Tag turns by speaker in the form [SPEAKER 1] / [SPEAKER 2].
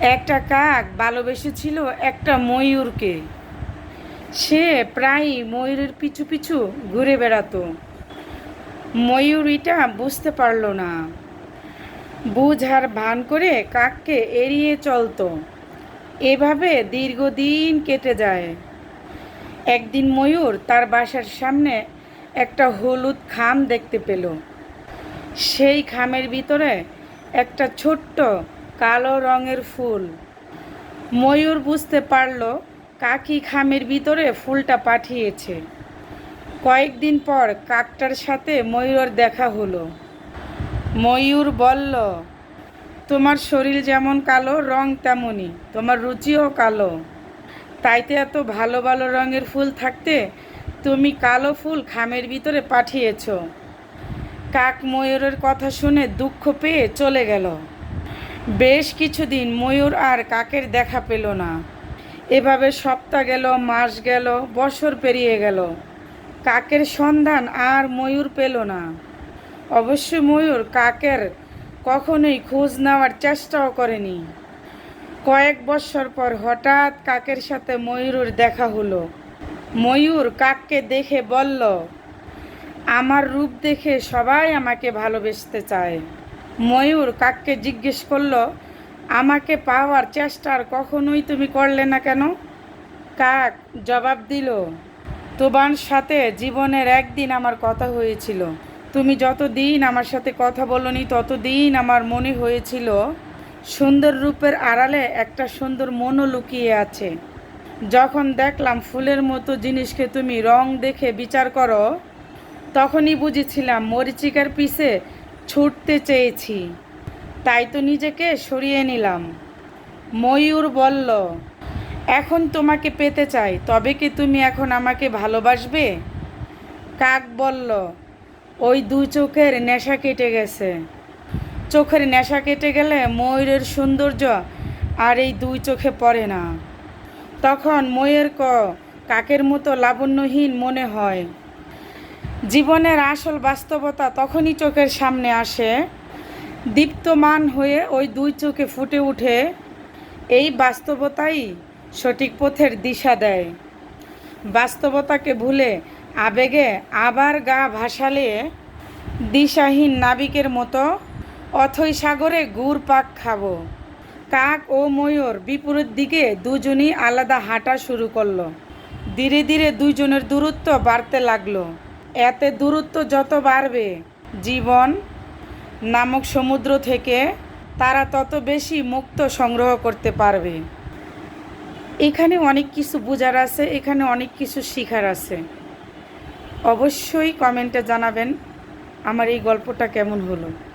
[SPEAKER 1] একটা কাক ভালোবেসেছিল একটা ময়ূরকে। সে প্রায়ই ময়ূরের পিছু পিছু ঘুরে বেড়াতো। ময়ূর এটা বুঝতে পারল না। বুঝার ভান করে কাককে এড়িয়ে চলতো। এভাবে দীর্ঘদিন কেটে যায়। একদিন ময়ূর তার বাসার সামনে একটা হলুদ খাম দেখতে পেল। সেই খামের ভিতরে একটা ছোট্ট কালো রঙের ফুল। ময়ূর বুঝতে পারল কাকি খামের ভিতরে ফুলটা পাঠিয়েছে। কয়েকদিন পর কাকটার সাথে ময়ূর দেখা হলো। ময়ূর বলল, তোমার শরীর যেমন কালো, রং তেমনই। তোমার রুচিও কালো। তাইতে এত ভালো ভালো রঙের ফুল থাকতে তুমি কালো ফুল খামের ভিতরে পাঠিয়েছো। কাক ময়ূরের কথা শুনে দুঃখ পেয়ে চলে গেল। বেশ কিছুদিন ময়ূর আর কাকের দেখা পেল না। এভাবে সপ্তাহ গেল, মাস গেল, বছর পেরিয়ে গেল। কাকের সন্ধান আর ময়ূর পেল না। অবশ্য ময়ূর কাকের কখনোই খোঁজ নেওয়ার চেষ্টাও করেনি। কয়েক বছর পর হঠাৎ কাকের সাথে ময়ূরের দেখা হলো। ময়ূর কাককে দেখে বলল, আমার রূপ দেখে সবাই আমাকে ভালোবেসতে চায়। ময়ূর কাককে জিজ্ঞেস করল, আমাকে পাওয়ার চেষ্টা আর কখনোই তুমি করলে না কেন? কাক জবাব দিল, তোমার সাথে জীবনের একদিন আমার কথা হয়েছিল। তুমি যতদিন আমার সাথে কথা বলনি, ততদিন আমার মনে হয়েছিল সুন্দর রূপের আড়ালে একটা সুন্দর মনও লুকিয়ে আছে। যখন দেখলাম ফুলের মতো জিনিসকে তুমি রং দেখে বিচার করো, তখনই বুঝেছিলাম মরিচিকার পিছে ছুটতে চেয়েছি। তাই তো নিজেকে সরিয়ে নিলাম। ময়ূর বলল, এখন তোমাকে পেতে চাই, তবে কি তুমি এখন আমাকে ভালোবাসবে? কাক বলল, ওই দুই চোখের নেশা কেটে গেছে। চোখের নেশা কেটে গেলে ময়ূরের সৌন্দর্য আর এই দুই চোখে পড়ে না। তখন ময়ূর ক, কাকের মতো লাবণ্যহীন মনে হয়? জীবনের আসল বাস্তবতা তখনই চোখের সামনে আসে, দীপ্তমান হয়ে ওই দুই চোখে ফুটে উঠে। এই বাস্তবতাই সঠিক পথের দিশা দেয়। বাস্তবতাকে ভুলে আবেগে আবার গা ভাসালে দিশাহীন নাবিকের মতো, অথই সাগরে গুড় পাক খাব। কাক ও ময়ূর বিপরীত দিকে দুজনই আলাদা হাঁটা শুরু করল। ধীরে ধীরে দুইজনের দূরত্ব বাড়তে লাগল। এতে দূরত্ব যত বাড়বে, জীবন নামক সমুদ্র থেকে তারা তত বেশি মুক্ত সংগ্রহ করতে পারবে। এখানে অনেক কিছু বোঝার আছে, এখানে অনেক কিছু শিখার আছে। অবশ্যই কমেন্টে জানাবেন আমার এই গল্পটা কেমন হলো।